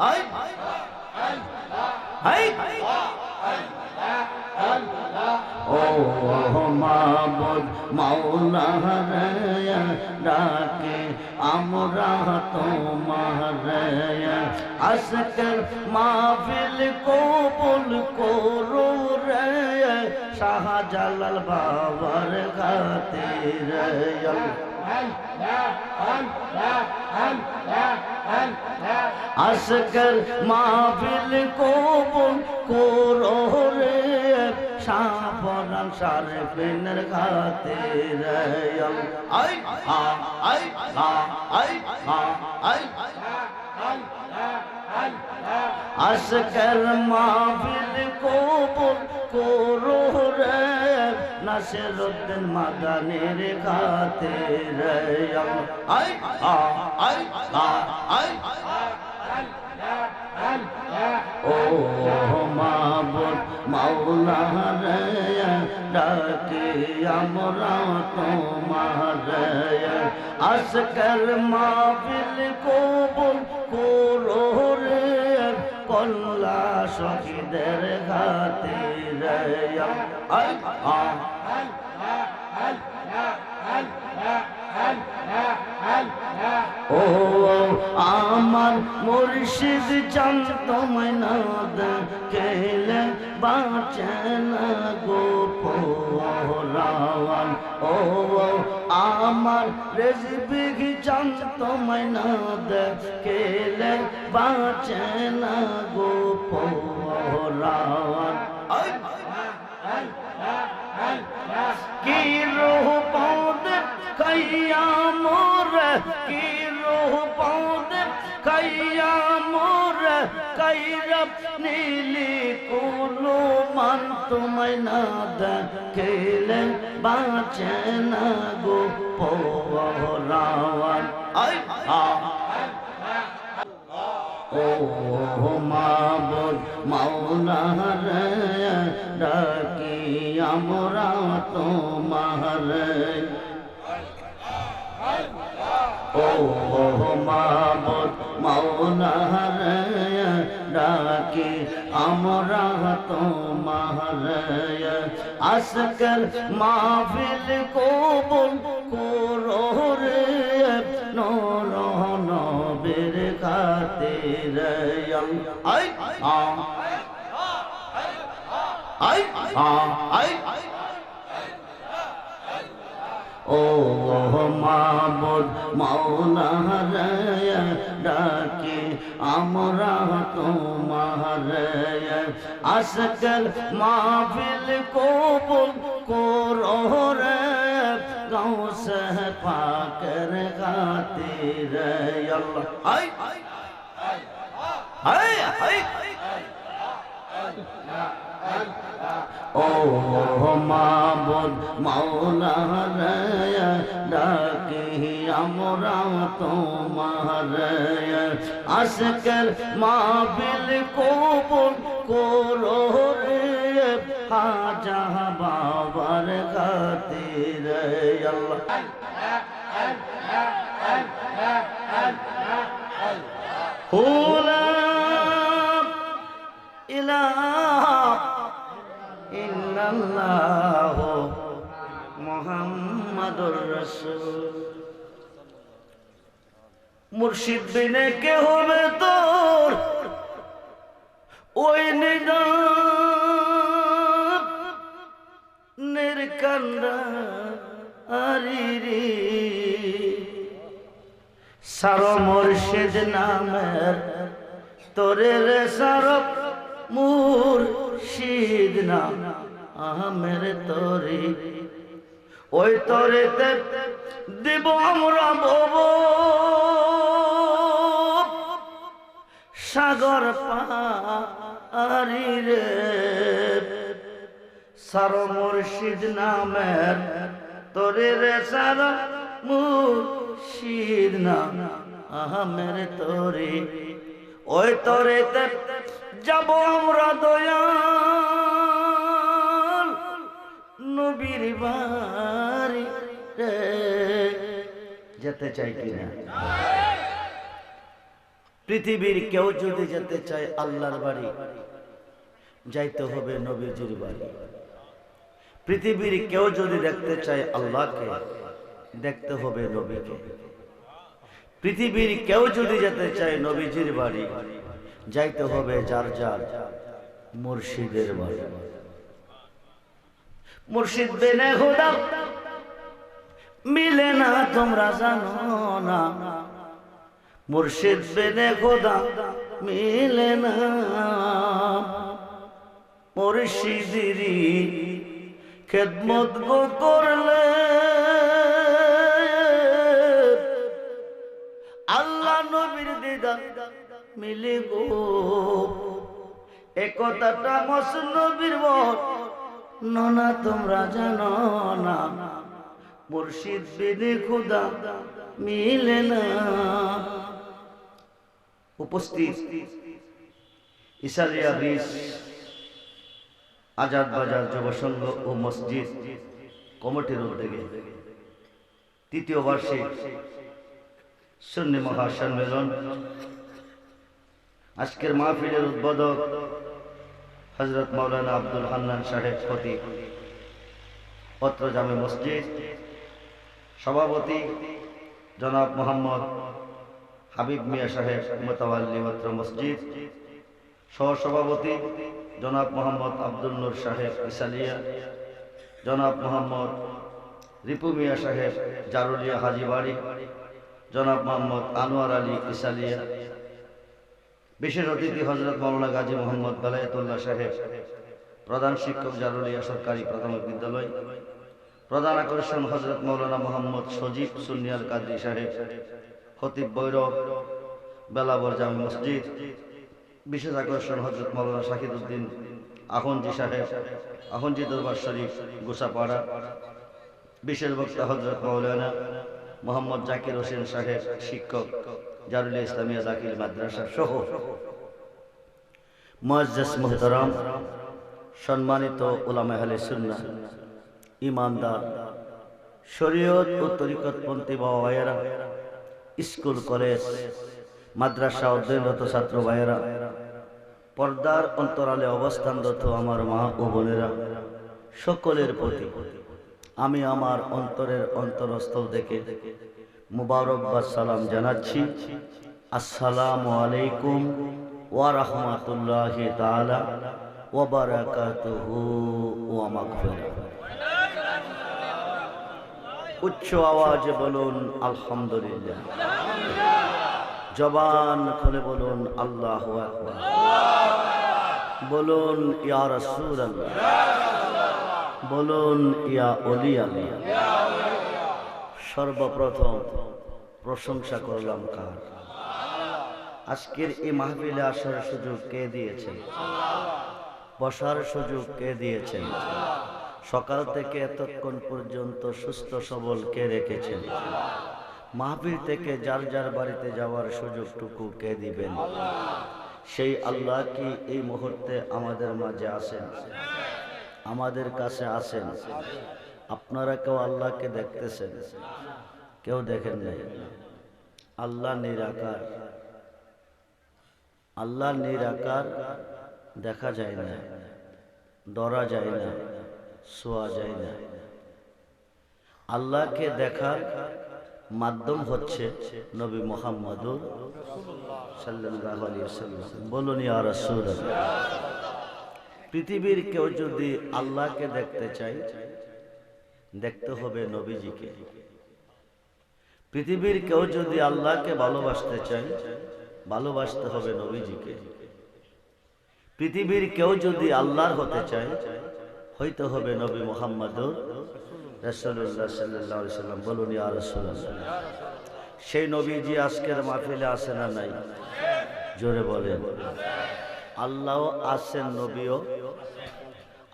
I high ও মাবুদ মাওলা রে ডাকে আমরা তোমার আজকের মাহফিল কবুল করো রে শাহজালাল বাবার খাতির আজকের মাহফিল কবুল করো রে। সাফরান শারফিনের খাতির আই আ আই মাহফিল কবুল করো নাসিরুদ্দিন মাদানির আই ও মাবুদ মাওলা রে ডাকি আমরা তোমার। আজকের মাহফিল কবুল করো। রে সখীদের আ ও আমার মুর্শিদ চন্ত মনাদ কেলে বাঁচে না গো পোরাওয়ান ও আমার রেজবিগ চন্ত মনাদ কেলে বাঁচে না গো পোরাওয়ান কি রোহ পৌদ কইয়া মোর, কি রোহ পৌদ কইয়া মোর কৈরব নীলি কুলু মান তোমায় না দেখেলে বাঁচে না গো পোরাওয়ান আই, আ। ও মাবুদ মাওলা রে ডাকি আমরা তোমার। ও মাবুদ মাওলা রে ডাকি আমরা তোমার আজকাল মাহফিল কবুল করো রে নূর নবীর খাতির আই, আ আই আ, আই ও মাবুদ মাওলা রে ডাকি আমরা তোমার আজকাল মাহফিল কবুল করো রে গাঁও সে পাকের খাতির আল্লাহ আই আই আই ও মাবুদ মাওলা ডাকি আমরা তোমার আজকের মাহফিল কবুল করো রে। হাজা বাবার খাতির আল্লাহ। হুলা ইলাহা ইল্লাল্লাহ মুহাম্মাদুর রাসূল। মুর্শিদ বিনে কে হবে তোর? ওই নিদান নির্কান্দা আরিরি। সার মুর্শিদ নামের তোরে রে সারক মুর্শিদ নাম। আহমের তোরে। ওই তোরে দিব আমরা বব সাগর পারি রে। সার মুর্শিদ নামের তোরে রে, সার মুর্শিদ নাম আহমের তোরে। ওই তোরে যাব আমরা দয়াল। নবীর বাড়ি যেতে চাই কিনা পৃথিবীর কেউ যদি যেতে চায় আল্লাহর বাড়ি, যাইতে হবে নবীজির বাড়ি। পৃথিবীর কেউ যদি দেখতে চায় আল্লাহকে, দেখতে হবে নবীকে। পৃথিবীর কেউ যদি যেতে চায় নবীজির বাড়ি, যাইতে হবে যার যার মুর্শিদের বাড়ি। মুর্শিদ বেনে খোদা মিলে না তোমরা জানো না। মুর্শিদ বেনে খোদা মিলে না। মুর্শিদিরি খেদমত গো করলে। আল্লাহ নবীর দিদার মিলে গো। একতাটা মস নবীর বট ননা তোমরা জানো না। মুর্শিদ বেদে খুদা মিলে না। উপস্থিত ইসারিয়া ব্রিজ আজাদ বাজার যুব সংঘ ও মসজিদ কমিটির উদ্যোগে তৃতীয় বার্ষিক সুন্নি মহাসম্মেলন। আজকের মাহফিলের উদ্বোধক হজরত মৌলানা আব্দুল হান্নান সাহেব খতিব পত্র জামে মসজিদ, সভাপতি জনাব মোহাম্মদ হাবিব মিয়া সাহেব মোতাবাল্লি পত্র মসজিদ, সহসভাপতি জনাব মোহাম্মদ আব্দুল নূর সাহেব ইসালিয়া, জনাব মোহাম্মদ রিপু মিয়া সাহেব জারুলিয়া হাজিবাড়ি, জনাব মোহাম্মদ আনোয়ার আলী ইসালিয়া বিশেষ অতিথি হজরত মাওলানা গাজী মোহাম্মদ বেলায়েতুল্লাহ সাহেব, প্রধান শিক্ষক জারুলিয়া সরকারি প্রাথমিক বিদ্যালয়, প্রধান আকর্ষণ হজরত মৌলানা মোহাম্মদ সজীব সুনিয়াল কাদরি সাহেব, খতিব বৈরব, বেলাবর জামি মসজিদ, বিশেষ আকর্ষণ হজরত মৌলানা শাহিদ উদ্দিন আহনজি সাহেব আহনজি দরবার শরীফ, গোসাপাড়া, বিশেষ বক্তা হজরত মৌলানা মোহাম্মদ জাকির হোসেন সাহেব, শিক্ষক। জারুলিয়া ইসলামিয়া জাকির মাদ্রাসা সহ মজ্জাস মোহতারাম, সম্মানিত ওলামা আহলে সুন্না ইমানদার, শরীয়ত ও তরিকতপন্থী বাবা ভাইয়েরা, স্কুল, কলেজ, মাদ্রাসা অধ্যয়নরত ছাত্র ভাইয়েরা, পর্দার অন্তরালে অবস্থানরত আমার মা ও বোনেরা, সকলের প্রতি আমি আমার অন্তরের অন্তরস্থল থেকে মুবারকবাদ সালাম জানাচ্ছি। আসসালামু আলাইকুম ওয়া রাহমাতুল্লাহি তাআলা ওয়া বারাকাতুহু ওয়া উচ্চ আওয়াজে বলুন, আলহামদুলিল্লাহ। জবান খুলে বলুন, আল্লাহ আকবার। বলুন, ইয়া রাসূলুল্লাহ। বলুন, ইয়া অলি আল্লাহ সর্বপ্রথম প্রশংসা করলাম কার? আজকের এই মাহফিলে আসার সুযোগ কে দিয়েছেন বসার সুযোগ কে দিয়েছেন সকাল থেকে এতক্ষণ পর্যন্ত সুস্থ সবল কে রেখেছেন? মাহফিল থেকে যার যার বাড়িতে যাওয়ার সুযোগটুকু কে দিবেন? সেই আল্লাহ কি এই মুহূর্তে আমাদের মাঝে আসেন আমাদের কাছে আছেন? আপনারা কেউ আল্লাহকে দেখতেছেন? কেউ দেখেন নাই? আল্লাহ নিরাকার। আল্লাহ নিরাকার দেখা যায় না, ধরা যায় না, শোয়া যায় না। আল্লাহকে দেখার মাধ্যম হচ্ছে নবী ওয়াসাল্লাম। বলুন রাসূলুল্লাহ, পৃথিবীর কেউ যদি আল্লাহকে দেখতে চায় দেখতে হবে নবীজিকে। পৃথিবীর কেউ যদি আল্লাহকে ভালোবাসতে চায়, ভালোবাসতে হবে নবীজিকে। পৃথিবীর কেউ যদি আল্লাহর হতে চায়, হইতে হবে নবী মোহাম্মদুর রসুল্লাহ সাল্লাহ সাল্লাম। বলুন সেই নবীজি আজকের মাহফিলে আসে না নাই? জোরে বলেন। আল্লাহ আছেন নবীও।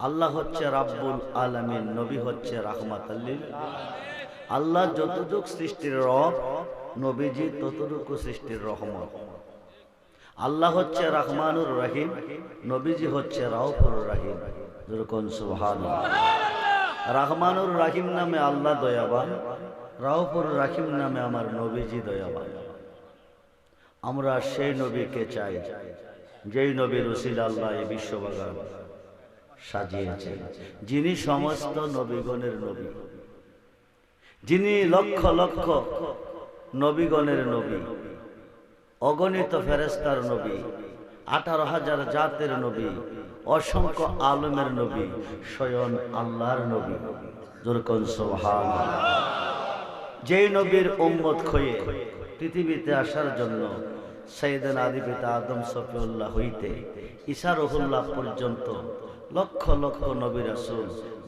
আল্লাহ হচ্ছে রাব্বুল আলামিন, নবী হচ্ছে রাহমাত আল্লাহ যতটুক সৃষ্টির রব, নবীজি ততটুকু সৃষ্টির রহমত। আল্লাহ হচ্ছে রহমানুর রহিম, নবীজি হচ্ছে রাউফুর রাহিম। যেরকম সুবহান রহমানুর রাহিম নামে আল্লাহ দয়াবান রাউফুর রাহিম নামে আমার নবীজি দয়াবান। আমরা সেই নবীকে চাই, যেই নবীর উসিল আল্লাহ এই বিশ্ববাগান। সাজিয়েছেন যিনি সমস্ত নবীগণের নবী। যিনি লক্ষ লক্ষ নবীগণের নবী। অগণিত ফেরেস্তার নবী। আঠারো হাজার জাতের নবী। অসংখ্য আলমের নবী। স্বয়ং আল্লাহর নবী। যেরকম সোহান যেই নবীর উম্মত খয়ে পৃথিবীতে আসার জন্য সৈয়দান আদি পিতা আদম সফিউল্লাহ হইতে ঈশা রহুল্লাহ পর্যন্ত লক্ষ লক্ষ নবী রাসূল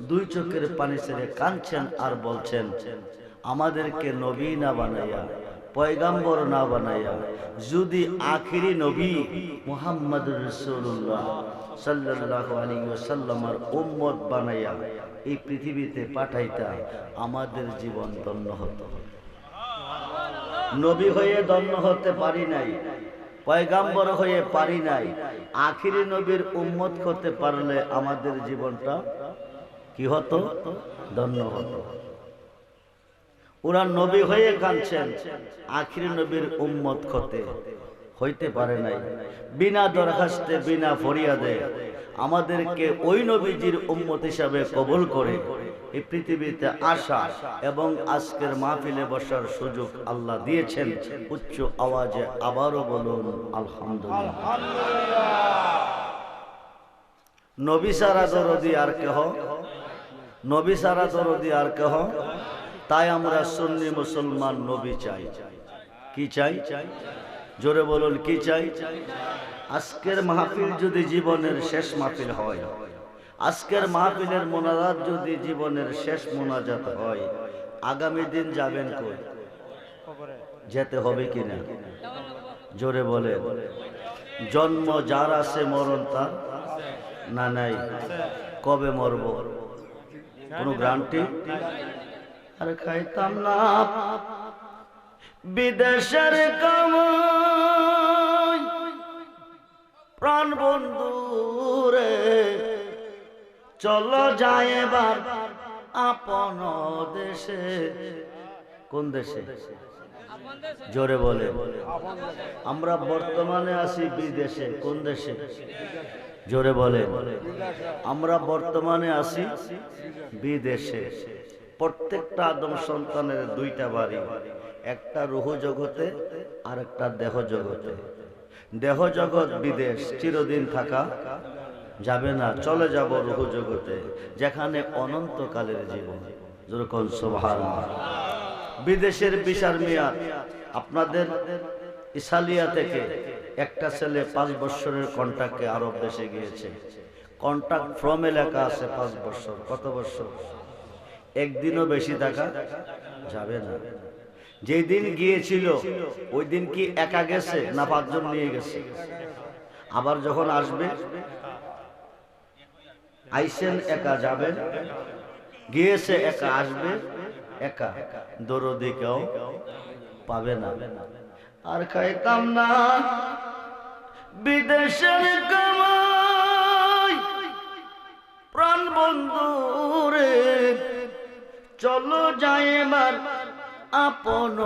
দুই চোখের পানি ছেড়ে কাঁদছেন আর বলছেন, আমাদেরকে নবী না বানাইয়া, পয়গাম্বর না বানাইয়া, যদি আখিরি নবী মুহাম্মদ রসুল্লাহ আলাইহি ওয়াসাল্লামের উম্মত বানাইয়া এই পৃথিবীতে পাঠাইতা, আমাদের জীবন ধন্য হতো। নবী হয়ে ধন্য হতে পারি নাই পয়গাম্বর হয়ে পারি নাই। আখিরি নবীর উম্মত করতে পারলে আমাদের জীবনটা কি হতো? ধন্য হতো। ওরা নবী হয়ে কাঁদছেন, আখিরি নবীর উম্মত হতে হইতে পারে নাই। বিনা দরখাস্তে, বিনা ফরিয়াদে আমাদেরকে ওই নবীজির উম্মত হিসাবে কবুল করে এই পৃথিবীতে আসা এবং আজকের মাহফিলে বসার সুযোগ আল্লাহ দিয়েছেন। উচ্চ আওয়াজে আবারও বলুন, আলহামদুলিল্লাহ। নবী সারা দরদি আর কেহ? নবী সারা দরদি আর কেহ? তাই আমরা সুন্নি মুসলমান নবী চাই। কি চাই? জোরে বলুন, কি চাই? আজকের মাহফিল যদি জীবনের শেষ মাহফিল হয়, আজকের মাহফিলের মোনাজাত যদি জীবনের শেষ মোনাজাত হয়, আগামী দিন যাবেন কই? যেতে হবে কিনা? জোরে বলে জন্ম যার আছে মরণ তার? না, নাই। কবে মরব? কোনো গ্রান্টি আর খাইতাম না। বিদেশের কামাই প্রাণ বন্ধু রে। চলো যায় এবার আপন দেশে। কোন দেশে? জোরে বলে। আমরা বর্তমানে আছি বিদেশে। কোন দেশে? জোরে বলে। আমরা বর্তমানে আছি বিদেশে। প্রত্যেকটা আদম সন্তানের দুইটা বাড়ি। একটা রুহ জগতে আর একটা দেহ জগতে। দেহ জগৎ বিদেশ চিরদিন থাকা যাবে না, চলে যাব রুহ জগতে, যেখানে অনন্তকালের জীবন। যেরকম সোভান বিদেশের বিশার মেয়াদ আপনাদের ইসালিয়া থেকে একটা ছেলে পাঁচ বছরের কন্ট্রাক্টে আরব দেশে গিয়েছে। কন্ট্রাক্ট ফ্রম এলাকা আছে পাঁচ বছর, কত বছর? একদিনও বেশি টাকা যাবে না। যেই দিন গিয়েছিল ওই দিন কি একা গেছে না পাঁচজন নিয়ে গেছে? আবার যখন আসবে, আইসেন একা যাবেন, গিয়েছে একা আসবে, একা দরদি কেউ পাবে না। আর খাইতাম না বিদেশের কামাই, প্রাণ বন্ধু রে চলো যাই এবার আপন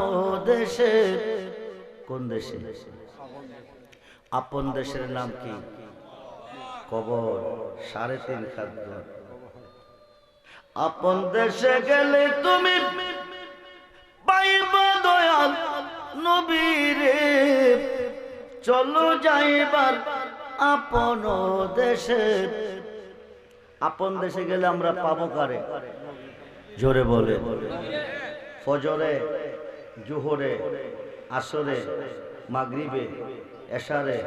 দেশে। কোন দেশে? আপন দেশের নাম কি? কবর, সাড়ে তিন খাদ্য আপন দেশে গেলে তুমি দয়াল নবীরে। চলো যাইবার আপন দেশে। আপন দেশে গেলে আমরা পাবো কারে? জোরে বলে। ফজরে, জোহরে, আসরে, মাগরিবে, এশারে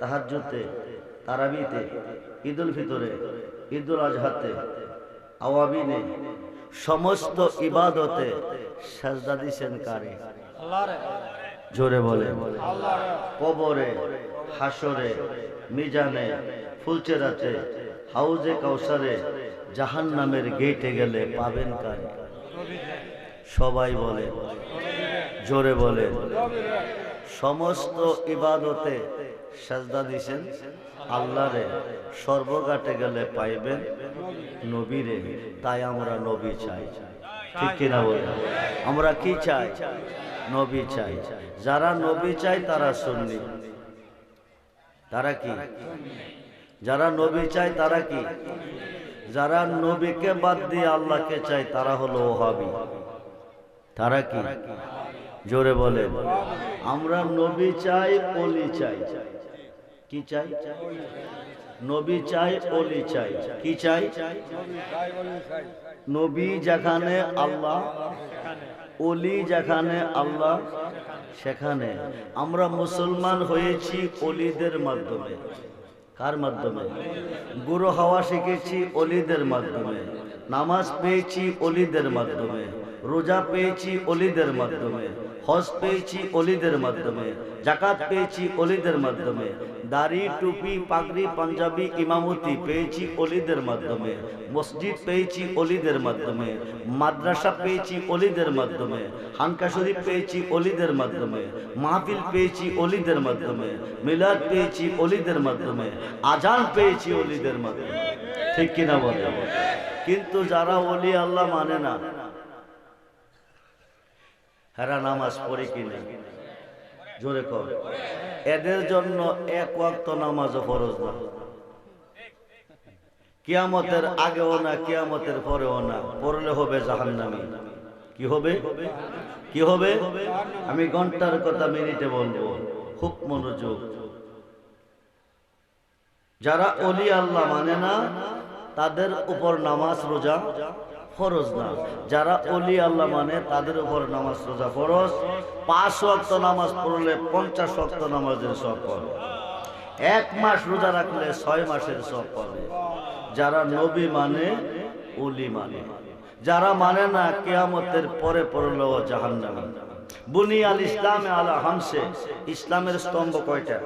তাহাজ্জুতে তারাবিতে, ঈদুল ফিতরে, ঈদুল আজহাতে আওয়াবিনে সমস্ত ইবাদতে সাজদা দিছেন কারে? জোরে বলে কবরে হাসরে মিজানে ফুলচেরাতে হাউজে কাউসারে জাহান নামের গেটে গেলে পাবেন কারে? সবাই বলে, জোরে বলে। সমস্ত ইবাদতে সাজদা দিছেন, আল্লাহরে সর্বঘাটে গেলে পাইবেন, নবীরে। তাই আমরা নবী চাই। ঠিক কিনা বলে? আমরা কি চাই? নবী চাই। যারা নবী চাই তারা সুন্নি। তারা কি? যারা নবী চাই তারা কি? যারা নবীকে বাদ দিয়ে আল্লাহকে চাই তারা হলো ওহাবি। তারা কি? জোরে বলে আমরা নবী চাই অলি চাই। কি চাই? নবী চাই অলি চাই। কি চাই? নবী যেখানে আল্লাহ অলি যেখানে আল্লাহ, সেখানে। আমরা মুসলমান হয়েছি অলিদের মাধ্যমে। কার মাধ্যমে? গুরু হওয়া শিখেছি অলিদের মাধ্যমে। নামাজ পেয়েছি অলিদের মাধ্যমে। রোজা পেয়েছি অলিদের মাধ্যমে হজ পেয়েছি অলিদের মাধ্যমে জাকাত পেয়েছি অলিদের মাধ্যমে দাড়ি টুপি পাগড়ি পাঞ্জাবি ইমামতি পেয়েছি অলিদের মাধ্যমে মসজিদ পেয়েছি অলিদের মাধ্যমে মাদ্রাসা পেয়েছি অলিদের মাধ্যমে হানকা শরীফ পেয়েছি অলিদের মাধ্যমে মাহফিল পেয়েছি অলিদের মাধ্যমে মিলাদ পেয়েছি অলিদের মাধ্যমে আজান পেয়েছি অলিদের মাধ্যমে ঠিক কিনা বলে কিন্তু যারা অলি আল্লাহ মানে না হেরা নামাজ পড়ে কিনা? জোরে কর এদের জন্য এক ওয়াক্ত নামাজও ফরজ না। কিয়ামতের আগেও না, কিয়ামতের পরেও না। পড়লে হবে জাহান্নামী। কি হবে? কি হবে? আমি ঘণ্টার কথা মিনিটে বলব। খুব মনোযোগ যারা অলি আল্লাহ মানে না, তাদের উপর নামাজ রোজা ফরজ না। যারা অলি আল্লাহ মানে তাদের উপর নামাজ রোজা ফরজ। পাঁচ ওয়াক্ত নামাজ পড়লে পঞ্চাশ ওয়াক্ত নামাজের সব পাবে। এক মাস রোজা রাখলে ছয় মাসের সব পাবে। যারা নবী মানে অলি মানে। যারা মানে না, কেয়ামতের পরে পড়লেও জাহান্নামী। বুনি আল ইসলামে আলা হামসে, ইসলামের স্তম্ভ কয়টা?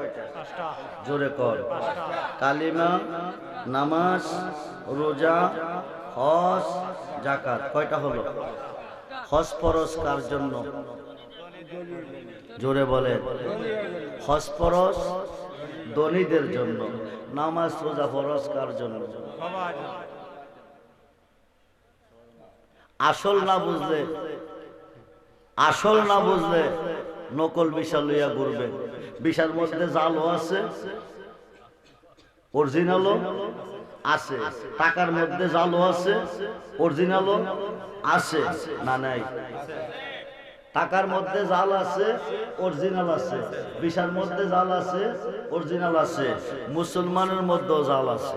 জোরে কর। কালিমা, নামাজ, রোজা হজ জাকাত কয়টা হলো? হজ ফরজ কার জন্য? জোরে বলে হজ ফরজ ধনীদের জন্য, নামাজ, রোজা ফরজ কার জন্য? আসল না বুঝলে, আসল না বুঝলে নকল বিশাল লইয়া ঘুরবে। বিশাল মধ্যে জালও আছে অরিজিনালও আছে। টাকার মধ্যে জালও আছে অরিজিনালও আছে, না নাই? টাকার মধ্যে জাল আছে অরিজিনাল আছে। বিশার মধ্যে জাল আছে অরিজিনাল আছে। মুসলমানের মধ্যেও জাল আছে।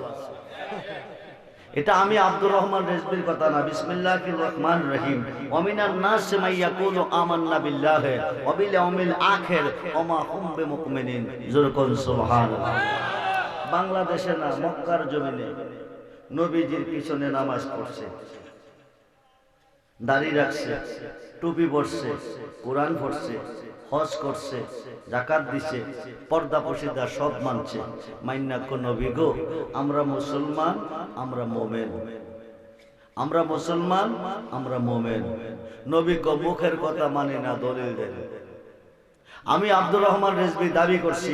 এটা আমি আব্দুর রহমান রেজবির কথা না, বিসমিল্লাহির রহমান রহিম। ওমিনান নাস মা ইয়াকুলু আমান্না বিল্লাহি ওয়া বিল ইয়াউমিল আখির ওয়া মা হুম বিমুমিনিন যুরকুন সুবহানাল্লাহ। বাংলাদেশে না, মক্কার জমিনে। নবীজির পিছনে নামাজ পড়ছে। দাড়ি রাখছে, টুপি পড়ছে কোরআন পড়ছে, হজ করছে, জাকাত দিছে, পর্দা পশিদা সব মানছে। মাইন্না কোন গো, আমরা মুসলমান, আমরা মোমেন। আমরা মুসলমান, আমরা মোমেন। নবী মুখের কথা মানি না দলিল দেন। আমি আব্দুর রহমান রেজবি দাবি করছি,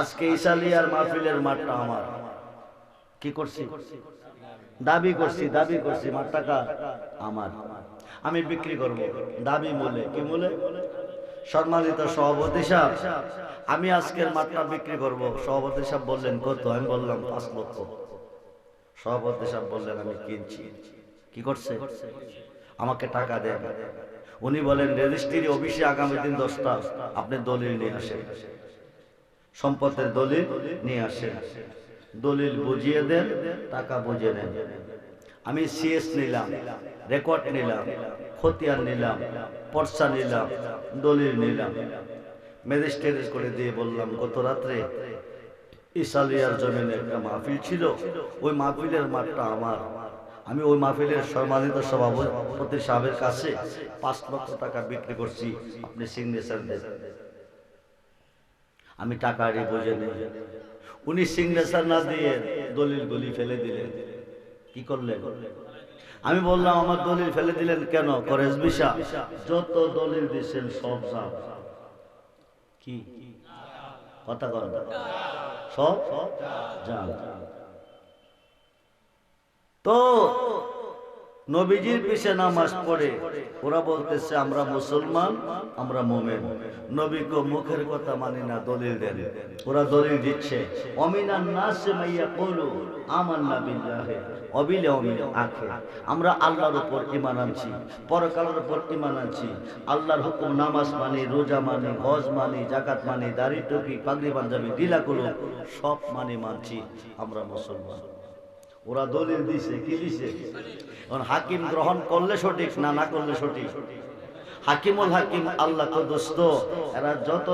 আজকে ইসালিয়ার মাহফিলের মাঠটা আমার। কি করছি? দাবি করছি দাবি করছি, মাঠটা কার? আমার। আমি বিক্রি করব। দাবি মূল্যে কি মূল্যে সম্মানিত সভাপতি সাহেব, আমি আজকের মাঠটা বিক্রি করব। সভাপতি সাহেব বললেন, কত? আমি বললাম, পাঁচ লক্ষ। সভাপতি সাহেব বললেন, আমি কিনছি। কি করছে? আমাকে টাকা দেন। উনি বলেন রেজিস্ট্রি অফিসে আগামী দিন দশটা আপনি দলিল নিয়ে আসেন। সম্পদের দলিল নিয়ে আসেন। দলিল বুঝিয়ে দেন, টাকা বুঝে নেন। আমি সিএস নিলাম রেকর্ড নিলাম, খতিয়ান নিলাম পর্সা নিলাম, দলিল নিলাম। ম্যাজিস্ট্রেট করে দিয়ে বললাম, গত রাত্রে ইসালিয়ার জমিনে একটা মাহফিল ছিল। ওই মাহফিলের মাঠটা আমার। আমি ওই মাহফিলের সম্মানিত সভাপতি সাহেবের কাছে পাঁচ লক্ষ টাকা বিক্রি করছি, আপনি সিগনেচার দেন। আমি টাকা আগে বুঝে নিই। উনি সিগনেচার না দিয়ে দলিল গলি ফেলে দিলেন। কি করলেন? আমি বললাম, আমার দলিল ফেলে দিলেন কেন? করেজ বিশা যত দলিল দিচ্ছেন সব যাব কি? কথা কর সব? যান তো নবীজির পিছে নামাজ পড়ে, ওরা বলতেছে, আমরা মুসলমান, আমরা মোমেন। নবীকে মুখের কথা মানি না, দলিল দেন। ওরা দলিল দিচ্ছে অমিনান নাসে মাইয়া কলু আমার না বিল্লাহে। অবিলে অমিলে আখে। আমরা আল্লাহর উপর ইমান আনছি, পরকালের উপর ইমান আনছি। আল্লাহর হুকুম নামাজ মানি, রোজা মানি, হজ মানি জাকাত মানি, দাড়ি টুপি, পাগড়ি পাঞ্জাবি দিলাগুলো সব মানি মানছি, আমরা মুসলমান। ওরা দলিল দিছে, কি দিছে? হাকিম গ্রহণ করলে সঠিক না না করলে সঠিক? হাকিমুল হাকিম, আল্লাহ তো দোস্ত, এরা যত